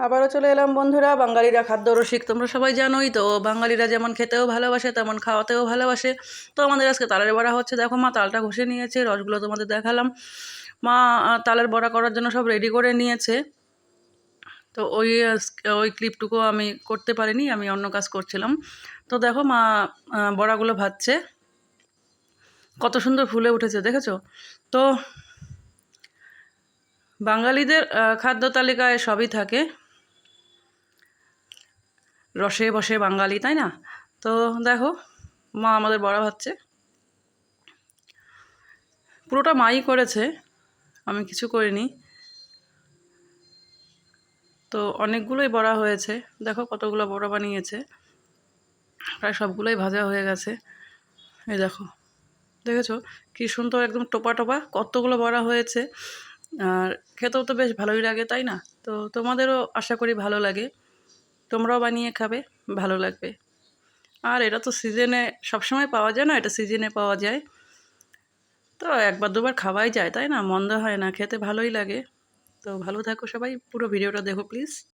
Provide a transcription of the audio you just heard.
আবারও চলে এলাম বন্ধুরা, বাঙালিরা খাদ্য রসিক, তোমরা সবাই জানোই তো, বাঙালিরা যেমন খেতেও ভালোবাসে, তেমন খাওয়াতেও ভালোবাসে। তো আমাদের আজকে তালের বড়া হচ্ছে, দেখো মা তালটা ঘষে নিয়েছে, রসগুলো তোমাদের দেখালাম। মা তালের বড়া করার জন্য সব রেডি করে নিয়েছে। তো ওই ওই ক্লিপটুকু আমি করতে পারিনি, আমি অন্য কাজ করছিলাম। তো দেখো মা বড়াগুলো ভাজছে। কত সুন্দর ফুলে উঠেছে, দেখেছ? তো বাঙালিদের খাদ্য তালিকায় সবই থাকে। রসে বসে বাঙালি, তাই না? তো দেখো, মা আমাদের বড়া ভাজছে। পুরোটা মাই করেছে, আমি কিছু করিনি। তো অনেকগুলোই বড়া হয়েছে। দেখো কতগুলো বড়া বানিয়েছে। প্রায় সবগুলোই ভাজা হয়ে গেছে। এই দেখো, দেখেছ? কি সুন্দর একদম টোপা টোপা কতগুলো বড়া হয়েছে। আর খেতেও তো বেশ ভালোই লাগে, তাই না? তো তোমাদেরও আশা করি ভালো লাগে। তোমরাও বানিয়ে খাবে, ভালো লাগবে। আর এটা তো সিজনে সবসময় পাওয়া যায় না, এটা সিজনে পাওয়া যায়। তো একবার দুবার খাওয়াই যায়, তাই না? মন্দ হয় না, খেতে ভালোই লাগে। তো ভালো থাকো সবাই, পুরো ভিডিওটা দেখো প্লিজ